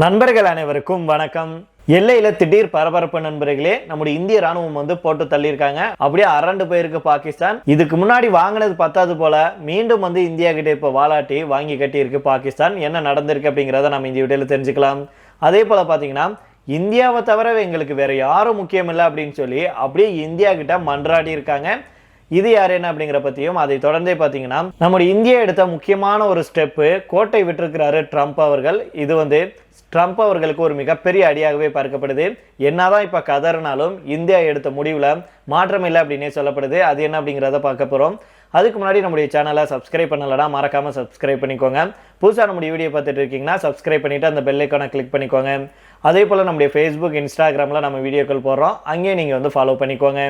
நண்பர்கள் அனைவருக்கும் வணக்கம். எல்லையில திடீர் பரபரப்பு நண்பர்களே நம்முடைய இந்திய ராணுவம் வந்து போட்டு தள்ளியிருக்காங்க. அப்படியே அரண்டு போயிருக்கு பாகிஸ்தான். இதுக்கு முன்னாடி வாங்கினது பத்தாது போல மீண்டும் வந்து இந்தியா கிட்ட இப்போ வாலாட்டி வாங்கி கட்டியிருக்கு பாகிஸ்தான். என்ன நடந்திருக்கு அப்படிங்கிறத நம்ம இந்த வீடியோல தெரிஞ்சுக்கலாம். அதே போல பாத்தீங்கன்னா இந்தியாவை தவிர எங்களுக்கு வேற யாரும் முக்கியம் இல்லை அப்படின்னு சொல்லி அப்படியே இந்தியா கிட்ட மன்றாடி இருக்காங்க. இது யார் என்ன அப்படிங்கிற பற்றியும் அதை தொடர்ந்தே பார்த்தீங்கன்னா நம்முடைய இந்தியா எடுத்த முக்கியமான ஒரு ஸ்டெப்பு கோட்டை விட்டிருக்கிறாரு ட்ரம்ப் அவர்கள். இது வந்து ட்ரம்ப் அவர்களுக்கு ஒரு மிகப்பெரிய அடியாகவே பார்க்கப்படுது. என்னதான் இப்போ கதறினாலும் இந்தியா எடுத்த முடிவில் மாற்றம் இல்லை அப்படின்னே சொல்லப்படுது. அது என்ன அப்படிங்கிறத பார்க்க போகிறோம் அதுக்கு முன்னாடி நம்முடைய சேனலை சப்ஸ்கிரைப் பண்ணலைன்னா மறக்காமல் சப்ஸ்கிரைப் பண்ணிக்கோங்க. புதுசாக நம்முடைய வீடியோ பார்த்துட்டு இருக்கீங்கன்னா சப்ஸ்கிரைப் பண்ணிட்டு அந்த பெல் கிளிக் பண்ணிக்கோங்க. அதே போல் நம்முடைய ஃபேஸ்புக் இன்ஸ்டாகிராமில் நம்ம வீடியோக்கள் போடுறோம். அங்கேயும் நீங்கள் வந்து ஃபாலோ பண்ணிக்கோங்க.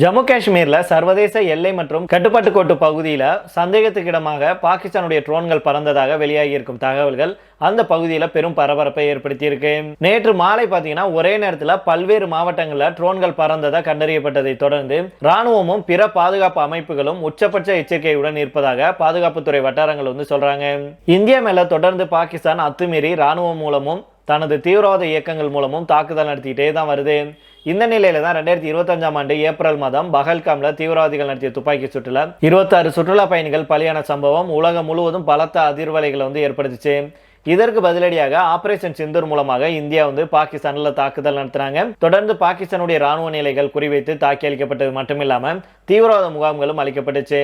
ஜம்மு காஷ்மீரில் சர்வதேச எல்லை மற்றும் கட்டுப்பாட்டு கோட்டு பகுதியில் சந்தேகத்துக்கிடமாக பாகிஸ்தானுடைய ட்ரோன்கள் பறந்ததாக வெளியாகி இருக்கும் தகவல்கள் அந்த பகுதியில் பெரும் பரபரப்பை ஏற்படுத்தியிருக்கு. நேற்று மாலை பார்த்தீங்கன்னா ஒரே நேரத்தில் பல்வேறு மாவட்டங்களில் ட்ரோன்கள் பறந்ததாக கண்டறியப்பட்டதை தொடர்ந்து ராணுவமும் பிற பாதுகாப்பு அமைப்புகளும் உச்சபட்ச எச்சரிக்கையுடன் இருப்பதாக பாதுகாப்புத்துறை வட்டாரங்கள் வந்து சொல்றாங்க. இந்தியா மேலே தொடர்ந்து பாகிஸ்தான் அத்துமீறி ராணுவம் மூலமும் தனது தீவிரவாத இயக்கங்கள் மூலமும் தாக்குதல் நடத்திக்கிட்டே தான் வருது. இந்த நிலையில தான் ரெண்டாயிரத்தி இருபத்தஞ்சாம் ஆண்டு ஏப்ரல் மாதம் பகல்காம்ல தீவிரவாதிகள் நடத்திய துப்பாக்கி சுற்றுல இருபத்தாறு சுற்றுலா பயணிகள் பலியான சம்பவம் உலகம் முழுவதும் பலத்த அதிர்வலைகளை வந்து ஏற்படுத்துச்சு. இதற்கு பதிலடியாக ஆபரேஷன் சிந்தூர் மூலமாக இந்தியா வந்து பாகிஸ்தானில் தாக்குதல் நடத்துறாங்க. தொடர்ந்து பாகிஸ்தானுடைய ராணுவ நிலைகள் குறிவைத்து தாக்கி அளிக்கப்பட்டது மட்டுமில்லாம தீவிரவாத முகாம்களும் அளிக்கப்பட்டுச்சு.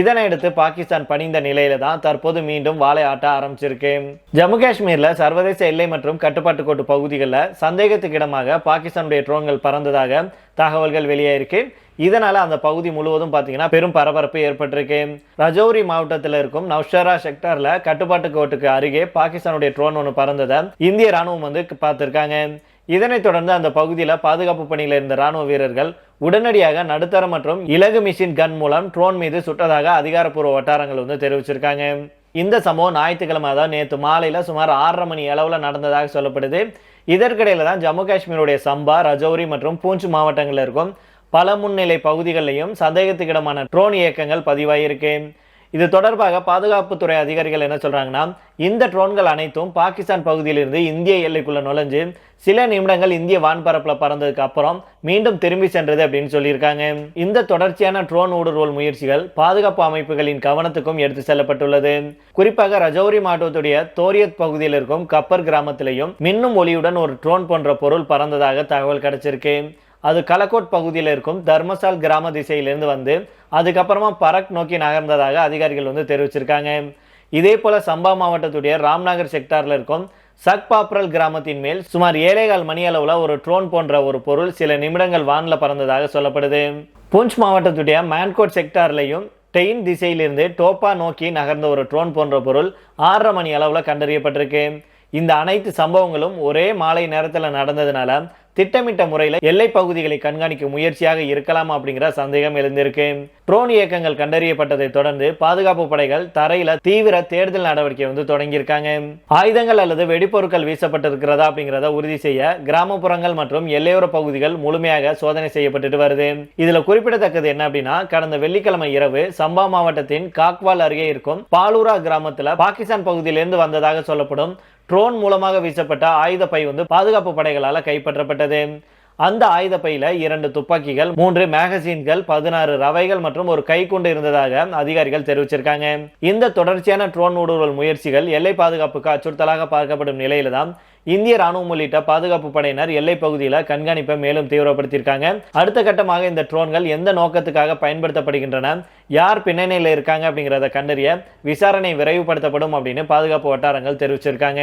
இதனை அடுத்து பாகிஸ்தான் பணிந்த நிலையில தான் தற்போது மீண்டும் வாழை ஆட்ட ஆரம்பிச்சிருக்கு. ஜம்மு காஷ்மீர்ல சர்வதேச எல்லை மற்றும் கட்டுப்பாட்டு கோட்டு பகுதிகளில் சந்தேகத்துக்கு இடமாக பாகிஸ்தானுடைய ட்ரோன்கள் பறந்ததாக தகவல்கள் வெளியாயிருக்கு. இதனால அந்த பகுதி முழுவதும் பார்த்தீங்கன்னா பெரும் பரபரப்பு ஏற்பட்டிருக்கு. ரஜௌரி மாவட்டத்தில் இருக்கும் நவ்ஷரா செக்டர்ல கட்டுப்பாட்டு கோட்டுக்கு அருகே பாகிஸ்தானுடைய ட்ரோன் ஒன்று பறந்ததை இந்திய ராணுவம் வந்து பார்த்துருக்காங்க. இதனைத் தொடர்ந்து அந்த பகுதியில் பாதுகாப்பு பணியில் இருந்த ராணுவ வீரர்கள் உடனடியாக நடுத்தர மற்றும் இலகு மிஷின் கன் மூலம் ட்ரோன் மீது சுட்டதாக அதிகாரப்பூர்வ வட்டாரங்கள் வந்து தெரிவிச்சிருக்காங்க. இந்த சம்பவம் ஞாயிற்றுக்கிழமை அதாவது நேற்று மாலையில் சுமார் ஆறரை மணி அளவில் நடந்ததாக சொல்லப்படுது. இதற்கிடையில் தான் ஜம்மு காஷ்மீருடைய சம்பா ரஜௌரி மற்றும் பூஞ்ச் மாவட்டங்களில் இருக்கும் பல முன்னிலை பகுதிகளிலையும் சந்தேகத்துக்கிடமான ட்ரோன் இயக்கங்கள் பதிவாயிருக்கு. இது தொடர்பாக பாதுகாப்புத்துறை அதிகாரிகள் என்ன சொல்கிறாங்கன்னா இந்த ட்ரோன்கள் அனைத்தும் பாகிஸ்தான் பகுதியிலிருந்து இந்திய எல்லைக்குள்ள நுழைஞ்சு சில நிமிடங்கள் இந்திய வான்பரப்பில் பறந்ததுக்கு அப்புறம் மீண்டும் திரும்பி சென்றது அப்படின்னு சொல்லியிருக்காங்க. இந்த தொடர்ச்சியான ட்ரோன் ஊடுருவல் முயற்சிகள் பாதுகாப்பு அமைப்புகளின் கவனத்துக்கும் எடுத்து செல்லப்பட்டுள்ளது. குறிப்பாக ரஜௌரி மாவட்டத்துடைய தோரியத் பகுதியில் இருக்கும் கப்பர் கிராமத்திலையும் மின்னும் ஒளியுடன் ஒரு ட்ரோன் போன்ற பொருள் பறந்ததாக தகவல் கிடைச்சிருக்கு. அது கலக்கோட் பகுதியில் இருக்கும். தர்மசால் கிராம திசையிலிருந்து வந்து அதுக்கப்புறமா பரக் நோக்கி நகர்ந்ததாக அதிகாரிகள் வந்து தெரிவிச்சிருக்காங்க. இதே போல சம்பா மாவட்டத்துடைய ராம்நகர் செக்டார்ல இருக்கும் சக்பாப்ரல் கிராமத்தின் மேல் சுமார் ஏழேகால் மணி அளவில் ஒரு ட்ரோன் போன்ற ஒரு பொருள் சில நிமிடங்கள் வானில் பறந்ததாக சொல்லப்படுது. பூஞ்ச் மாவட்டத்துடைய மேன்கோட் செக்டார்லையும் டெயின் திசையிலிருந்து டோப்பா நோக்கி நகர்ந்த ஒரு ட்ரோன் போன்ற பொருள் ஆறரை மணி அளவில் கண்டறியப்பட்டிருக்கு. இந்த அனைத்து சம்பவங்களும் ஒரே மாலை நேரத்தில் நடந்ததுனால திட்டமிட்ட முறையில் எல்லை பகுதிகளை கண்காணிக்க முயற்சியாக இருக்கலாம் அப்படிங்கிற சந்தேகம் எழுந்திருக்கு. ட்ரோன் இயக்கங்கள் கண்டறியப்பட்டதை தொடர்ந்து பாதுகாப்பு படைகள் தரையில தீவிர தேடுதல் நடவடிக்கை வந்து தொடங்கியிருக்காங்க. ஆயுதங்கள் அல்லது வெடிப்பொருட்கள் வீசப்பட்டிருக்கிறதா அப்படிங்கிறத உறுதி செய்ய கிராமப்புறங்கள் மற்றும் எல்லையோர பகுதிகள் முழுமையாக சோதனை செய்யப்பட்டுட்டு வருது. இதுல குறிப்பிடத்தக்கது என்ன அப்படின்னா கடந்த வெள்ளிக்கிழமை இரவு சம்பா மாவட்டத்தின் காக்வால் அருகே இருக்கும் பாலூரா கிராமத்துல பாகிஸ்தான் பகுதியிலிருந்து வந்ததாக சொல்லப்படும் ட்ரோன் மூலமாக வீசப்பட்ட ஆயுத பை வந்து பாதுகாப்பு படைகளால் கைப்பற்றப்பட்டது. அந்த ஆயுத பையில இரண்டு துப்பாக்கிகள் மூன்று மேகசின்கள் பதினாறு ரவைகள் மற்றும் ஒரு கைக்குண்டு இருந்ததாக அதிகாரிகள் தெரிவிச்சிருக்காங்க. இந்த தொடர்ச்சியான ட்ரோன் ஊடுருவல் முயற்சிகள் எல்லை பாதுகாப்புக்கு அச்சுறுத்தலாக பார்க்கப்படும் நிலையில தான் இந்திய ராணுவம் உள்ளிட்ட பாதுகாப்பு படையினர் எல்லை பகுதியில் கண்காணிப்பை மேலும் தீவிரப்படுத்தியிருக்காங்க. அடுத்த கட்டமாக இந்த ட்ரோன்கள் எந்த நோக்கத்துக்காக பயன்படுத்தப்படுகின்றன யார் பின்னணியில் இருக்காங்க அப்படிங்கிறத கண்டறிய விசாரணை விரைவுபடுத்தப்படும் அப்படின்னு பாதுகாப்பு வட்டாரங்கள் தெரிவிச்சிருக்காங்க.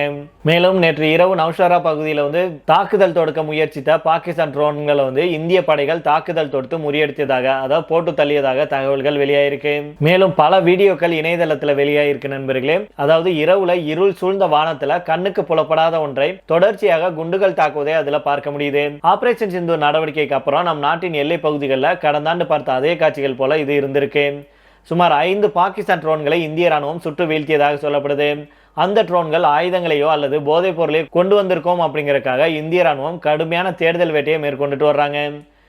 மேலும் நேற்று இரவு நௌஷாரா பகுதியில் வந்து தாக்குதல் தொடுக்க முயற்சித்த பாகிஸ்தான் ட்ரோன்களை வந்து இந்திய படைகள் தாக்குதல் தொடுத்து முறியடித்ததாக அதாவது போட்டு தள்ளியதாக தகவல்கள் வெளியாயிருக்கு. மேலும் பல வீடியோக்கள் இணையதளத்தில் வெளியாயிருக்கு நண்பர்களே. அதாவது இரவுல இருள் சூழ்ந்த வானத்தில் கண்ணுக்கு புலப்படாத ஒன்றை தொடர்ச்சியாக குண்டுகள் தாக்குவதை அதில் பார்க்க முடியுது. ஆபரேஷன் சிந்து நடவடிக்கைக்கு அப்புறம் நம் நாட்டின் எல்லை பகுதிகளில் கடந்த ஆண்டு பார்த்த அதே காட்சிகள் போல இது இருந்திருக்கு. சுமார் ஐந்து பாகிஸ்தான் ட்ரோன்களை இந்திய ராணுவம் சுட்டு வீழ்த்தியதாக சொல்லப்படுது. அந்த ட்ரோன்கள் ஆயுதங்களையோ அல்லது போதைப் பொருளையோ கொண்டு வந்திருக்கோம் அப்படிங்கிறக்காக இந்திய ராணுவம் கடுமையான தேடுதல் வேட்டையை மேற்கொண்டுட்டு வர்றாங்க.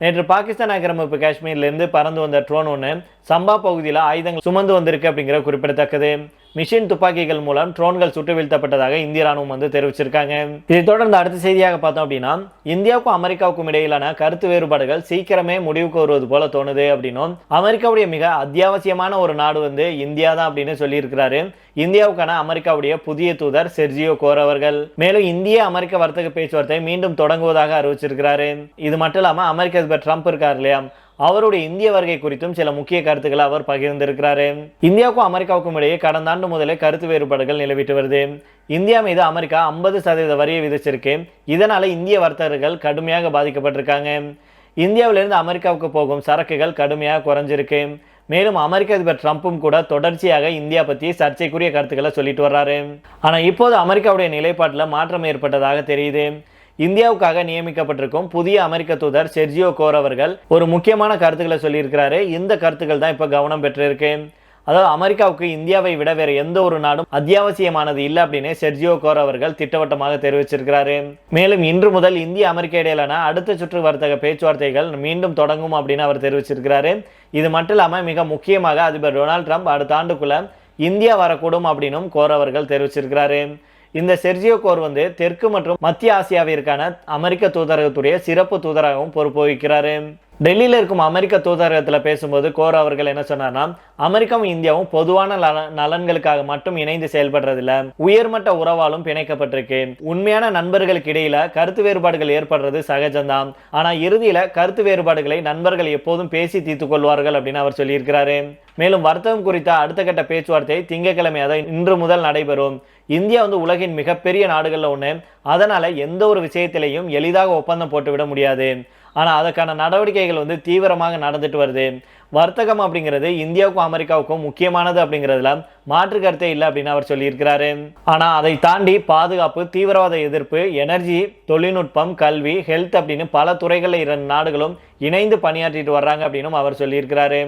நேற்று பாகிஸ்தான் ஆக்கிரமிப்பு காஷ்மீர்லேருந்து பறந்து வந்த ட்ரோன் ஒன்று சம்பா பகுதியில் ஆயுதங்கள் சுமந்து வந்திருக்கு அப்படிங்கிற குறிப்பிடத்தக்கது. மிஷின் துப்பாக்கிகள் மூலம் ட்ரோன்கள் சுட்டு வீழ்த்தப்பட்டதாக இந்திய ராணுவம் வந்து தெரிவிச்சிருக்காங்க. இதை தொடர்ந்து அடுத்த செய்தியாக பார்த்தோம் அப்படின்னா இந்தியாவுக்கும் அமெரிக்காவுக்கும் இடையிலான கருத்து வேறுபாடுகள் சீக்கிரமே முடிவுக்கு வருவது போல தோணுது அப்படின்னும் அமெரிக்காவுடைய மிக அத்தியாவசியமான ஒரு நாடு வந்து இந்தியா தான் அப்படின்னு சொல்லியிருக்கிறாரு. இந்தியாவுக்கான அமெரிக்காவுடைய புதிய தூதர் செர்ஜியோ கோர் அவர்கள். மேலும் இந்திய அமெரிக்க வர்த்தக பேச்சுவார்த்தை மீண்டும் தொடங்குவதாக அறிவிச்சிருக்கிறாரு. இது மட்டும் இல்லாம அமெரிக்க அதிபர் ட்ரம்ப் இருக்கார் இல்லையா? அவருடைய இந்திய வருகை குறித்தும் சில முக்கிய கருத்துக்களை அவர் பகிர்ந்திருக்கிறாரு. இந்தியாவுக்கும் அமெரிக்காவுக்கும் இடையே கடந்த ஆண்டு முதலே கருத்து வேறுபாடுகள் நிலவிட்டு வருது. இந்தியா மீது அமெரிக்கா ஐம்பது சதவீத வரியை விதிச்சிருக்கு. இதனால இந்திய வர்த்தகர்கள் கடுமையாக பாதிக்கப்பட்டிருக்காங்க. இந்தியாவிலிருந்து அமெரிக்காவுக்கு போகும் சரக்குகள் கடுமையாக குறைஞ்சிருக்கு. மேலும் அமெரிக்க அதிபர் ட்ரம்ப்பும் கூட தொடர்ச்சியாக இந்தியா பற்றி சர்ச்சைக்குரிய கருத்துக்களை சொல்லிட்டு வர்றாரு. ஆனால் இப்போது அமெரிக்காவுடைய நிலைப்பாட்டில் மாற்றம் ஏற்பட்டதாக தெரியுது. இந்தியாவுக்காக நியமிக்கப்பட்டிருக்கும் புதிய அமெரிக்க தூதர் செர்ஜியோ கோர் அவர்கள் ஒரு முக்கியமான கருத்துக்களை சொல்லியிருக்கிறாரு. இந்த கருத்துக்கள் தான் இப்போ கவனம் பெற்றிருக்கு. அதாவது அமெரிக்காவுக்கு இந்தியாவை விட வேற எந்த ஒரு நாடும் அத்தியாவசியமானது இல்லை அப்படின்னு செர்ஜியோ கோர் அவர்கள் திட்டவட்டமாக தெரிவிச்சிருக்கிறாரு. மேலும் இன்று முதல் இந்திய அமெரிக்க இடையிலான அடுத்த சுற்று வர்த்தக பேச்சுவார்த்தைகள் மீண்டும் தொடங்கும் அப்படின்னு அவர் தெரிவிச்சிருக்கிறாரு. இது மட்டும் இல்லாமல் மிக முக்கியமாக அதிபர் டொனால்ட் ட்ரம்ப் அடுத்த ஆண்டுக்குள்ள இந்தியா வரக்கூடும் அப்படின்னும் கோர் அவர்கள் தெரிவிச்சிருக்கிறாரு. இந்த செர்ஜியோ கோர் வந்து தெற்கு மற்றும் மத்திய ஆசியாவிற்கான அமெரிக்க தூதரகத்துடைய சிறப்பு தூதராகவும் பொறுப்பு வகிக்கிறாரு டெல்லியில் இருக்கும் அமெரிக்க தூதரகத்தில் பேசும்போது கோர் அவர்கள் என்ன சொன்னார்னா அமெரிக்காவும் இந்தியாவும் பொதுவான நலன்களுக்காக மட்டும் இணைந்து செயல்படுறதில்ல. உயர்மட்ட உறவாலும் பிணைக்கப்பட்டிருக்கு. உண்மையான நண்பர்களுக்கு இடையில கருத்து வேறுபாடுகள் ஏற்படுறது சகஜம்தான். ஆனா இறுதியில கருத்து வேறுபாடுகளை நண்பர்கள் எப்போதும் பேசி தீர்த்து கொள்வார்கள் அப்படின்னு அவர் சொல்லியிருக்கிறாரு. மேலும் வர்த்தகம் குறித்த அடுத்த கட்ட பேச்சுவார்த்தை திங்கட்கிழமை அதை இன்று முதல் நடைபெறும். இந்தியா வந்து உலகின் மிகப்பெரிய நாடுகளில் ஒன்று அதனால எந்த ஒரு விஷயத்திலையும் எளிதாக ஒப்பந்தம் போட்டுவிட முடியாது. ஆனால் அதற்கான நடவடிக்கைகள் வந்து தீவிரமாக நடந்துட்டு வருது. வர்த்தகம் அப்படிங்கிறது இந்தியாவுக்கும் அமெரிக்காவுக்கும் முக்கியமானது அப்படிங்கிறதுல மாற்று கருத்தே இல்லை அப்படின்னு அவர் சொல்லியிருக்கிறாரு. ஆனால் அதை தாண்டி பாதுகாப்பு தீவிரவாத எதிர்ப்பு எனர்ஜி தொழில்நுட்பம் கல்வி ஹெல்த் அப்படின்னு பல துறைகளில் இரண்டு நாடுகளும் இணைந்து பணியாற்றிட்டு வர்றாங்க அப்படின்னும் அவர் சொல்லியிருக்கிறாரு.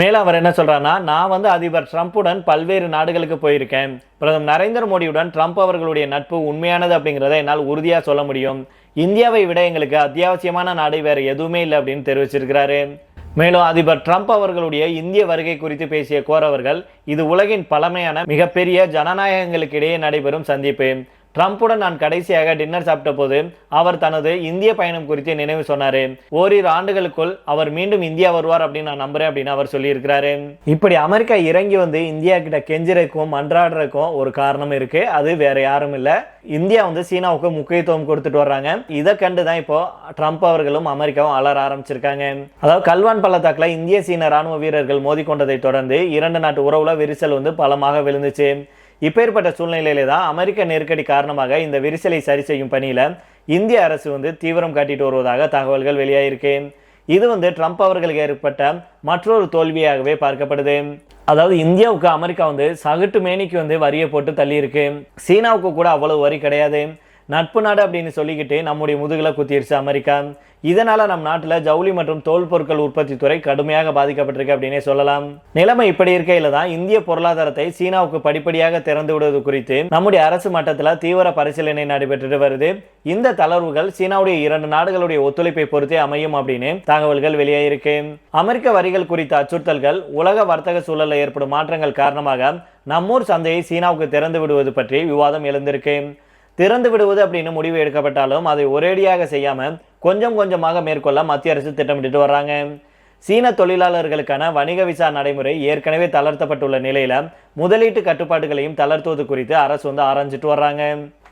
மேலும் அவர் என்ன சொல்கிறான்னா நான் வந்து அதிபர் ட்ரம்ப்புடன் பல்வேறு நாடுகளுக்கு போயிருக்கேன். பிரதமர் நரேந்திர மோடியுடன் ட்ரம்ப் அவர்களுடைய நட்பு உண்மையானது அப்படிங்கிறத என்னால் உறுதியாக சொல்ல முடியும். இந்தியாவை விட எங்களுக்கு அத்தியாவசியமான நாடு வேறு எதுவுமே இல்லை அப்படின்னு தெரிவிச்சிருக்கிறாரு. மேலும் அதிபர் ட்ரம்ப் அவர்களுடைய இந்திய வருகை குறித்து பேசிய கோரவர்கள் இது உலகின் பழமையான மிகப்பெரிய ஜனநாயகங்களுக்கு இடையே நடைபெறும் சந்திப்பு. ட்ரம்ப்புடன் நான் கடைசியாக டின்னர் சாப்பிட்ட போது அவர் தனது இந்திய பயணம் குறித்து நினைவு சொன்னாரு. ஓரிரு ஆண்டுகளுக்குள் அவர் மீண்டும் இந்தியா வருவார் அப்படின்னு நான் நம்புறேன் அப்படின்னு அவர் சொல்லியிருக்கிறாரு. இப்படி அமெரிக்கா இறங்கி வந்து இந்தியா கிட்ட கெஞ்சுறதுக்கும் மன்றாடுறதுக்கும் ஒரு காரணம் இருக்கு. அது வேற யாரும் இல்லை. இந்தியா வந்து சீனாவுக்கு முக்கியத்துவம் கொடுத்துட்டு வர்றாங்க. இதை கண்டு தான் இப்போ ட்ரம்ப் அவர்களும் அமெரிக்காவும் அலர ஆரம்பிச்சிருக்காங்க. அதாவது கல்வான் பள்ளத்தாக்கில் இந்திய சீன ராணுவ வீரர்கள் மோதிக்கொண்டதை தொடர்ந்து இரண்டு நாட்டு உறவுல விரிசல் வந்து பலமாக விழுந்துச்சு. இப்பேற்பட்ட சூழ்நிலையிலே தான் அமெரிக்க நெருக்கடி காரணமாக இந்த விரிசலை சரி செய்யும் பணியில் இந்திய அரசு வந்து தீவிரம் காட்டிட்டு வருவதாக தகவல்கள் வெளியாகிருக்கு இது வந்து ட்ரம்ப் அவர்களுக்கு ஏற்பட்ட மற்றொரு தோல்வியாகவே பார்க்கப்படுது. அதாவது இந்தியாவுக்கு அமெரிக்கா வந்து சகட்டு மேனிக்கு வந்து வரியை போட்டு தள்ளியிருக்கு. சீனாவுக்கு கூட அவ்வளவு வரி கிடையாது. நட்பு நாடு அப்படின்னு சொல்லிக்கிட்டு நம்முடைய முதுகில் குத்திருச்சு அமெரிக்கா. இதனால் நம் நாட்டில் ஜவுளி மற்றும் தோல் பொருட்கள் உற்பத்தி துறை கடுமையாக பாதிக்கப்பட்டிருக்கு அப்படின்னே சொல்லலாம். நிலைமை இப்படி இருக்கையில் தான் இந்திய பொருளாதாரத்தை சீனாவுக்கு படிப்படியாக திறந்து விடுவது குறித்து நம்முடைய அரசு மட்டத்தில் தீவிர பரிசீலனை நடைபெற்று வருது. இந்த தளர்வுகள் சீனாவுடைய இரண்டு நாடுகளுடைய ஒத்துழைப்பை பொறுத்தே அமையும் அப்படின்னு தகவல்கள் வெளியாயிருக்கு. அமெரிக்க வரிகள் குறித்த அச்சுறுத்தல்கள் உலக வர்த்தக சூழலில் ஏற்படும் மாற்றங்கள் காரணமாக நம்மூர் சந்தையை சீனாவுக்கு திறந்து விடுவது பற்றி விவாதம் எழுந்திருக்கு. திறந்து விடுவது அப்படின்னு முடிவு எடுக்கப்பட்டாலும் அதை ஒரேடியாக செய்யாமல் கொஞ்சம் கொஞ்சமாக மேற்கொள்ள மத்திய அரசு திட்டமிட்டு வர்றாங்க. சீன தொழிலாளர்களுக்கான வணிக விசா நடைமுறை ஏற்கனவே தளர்த்தப்பட்டுள்ள நிலையில முதலீட்டு கட்டுப்பாடுகளையும் தளர்த்துவது குறித்து அரசு வந்து ஆராய்ஞ்சிட்டு வர்றாங்க.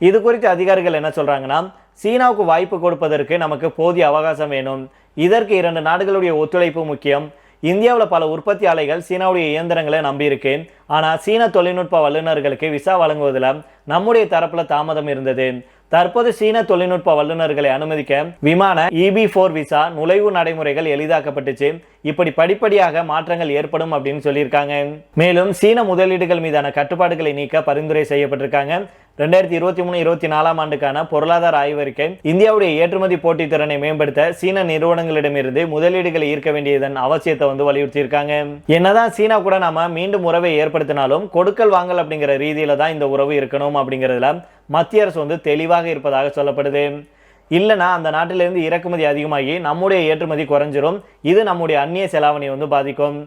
இது குறித்து அதிகாரிகள் என்ன சொல்றாங்கன்னா சீனாவுக்கு வாய்ப்பு கொடுப்பதற்கு நமக்கு போதிய அவகாசம் வேணும். இதற்கு இரண்டு நாடுகளுடைய ஒத்துழைப்பு முக்கியம். இந்தியாவில் பல உற்பத்தி ஆலைகள் சீனாவுடைய இயந்திரங்களை நம்பியிருக்கு ஆனால் சீன தொழில்நுட்ப வல்லுநர்களுக்கு விசா வழங்குவதில் நம்முடைய தரப்பில் தாமதம் இருந்தது. தற்போது சீன தொழில்நுட்ப வல்லுநர்களை அனுமதிக்க விமான இபி ஃபோர் விசா நுழைவு நடைமுறைகள் எளிதாக்கப்பட்டுச்சு. இப்படி படிப்படியாக மாற்றங்கள் ஏற்படும் அப்படின்னு சொல்லியிருக்காங்க. மேலும் சீன முதலீடுகள் மீதான கட்டுப்பாடுகளை நீக்க பரிந்துரை செய்யப்பட்டிருக்காங்க. ரெண்டாயிரத்தி இருபத்தி மூணு இருபத்தி நாலாம் ஆண்டுக்கான பொருளாதார ஆய்வறிக்கை இந்தியாவுடைய ஏற்றுமதி போட்டி திறனை மேம்படுத்த சீன நிறுவனங்களிடமிருந்து முதலீடுகளை ஈர்க்க வேண்டியதன் அவசியத்தை வந்து வலியுறுத்தியிருக்காங்க. என்னதான் சீனா கூட நாம மீண்டும் உறவை ஏற்படுத்தினாலும் கொடுக்கல் வாங்கல் அப்படிங்கிற ரீதியில தான் இந்த உறவு இருக்கணும் அப்படிங்கிறதுல மத்திய அரசு வந்து தெளிவாக இருப்பதாக சொல்லப்படுது. இல்லைனா அந்த நாட்டிலிருந்து இறக்குமதி அதிகமாகி நம்முடைய ஏற்றுமதி குறைஞ்சிரும். இது நம்முடைய அந்நிய செலாவணியை வந்து பாதிக்கும்.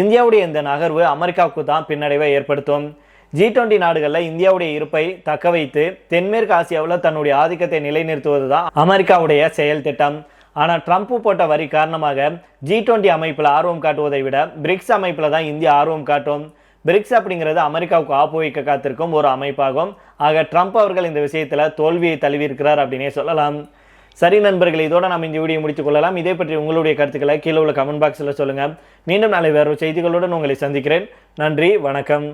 இந்தியாவுடைய இந்த நகர்வு அமெரிக்காவுக்கு தான் பின்னடைவை ஏற்படுத்தும். ஜி டுவெண்டி நாடுகளில் இந்தியாவுடைய இருப்பை தக்க வைத்து தென்மேற்கு ஆசியாவில் தன்னுடைய ஆதிக்கத்தை நிலைநிறுத்துவது தான் அமெரிக்காவுடைய செயல் திட்டம். ஆனால் ட்ரம்ப் போட்ட வரி காரணமாக ஜி டுவெண்டி அமைப்பில் ஆர்வம் காட்டுவதை விட பிரிக்ஸ் அமைப்பில் தான் இந்தியா ஆர்வம் காட்டும். பிரிக்ஸ் அப்படிங்கிறது அமெரிக்காவுக்கு ஆப்பு வைக்க காத்திருக்கும் ஒரு அமைப்பாகும். ஆக ட்ரம்ப் அவர்கள் இந்த விஷயத்தில் தோல்வியை தழுவியிருக்கிறார் அப்படின்னே சொல்லலாம். சரி நண்பர்கள் இதோட நம்ம இந்த வீடியோ முடித்துக் கொள்ளலாம். இதே பற்றி உங்களுடைய கருத்துக்களை கீழே உள்ள கமெண்ட் பாக்ஸில் சொல்லுங்கள் மீண்டும் நாளை வேறு செய்திகளுடன் உங்களை சந்திக்கிறேன். நன்றி வணக்கம்.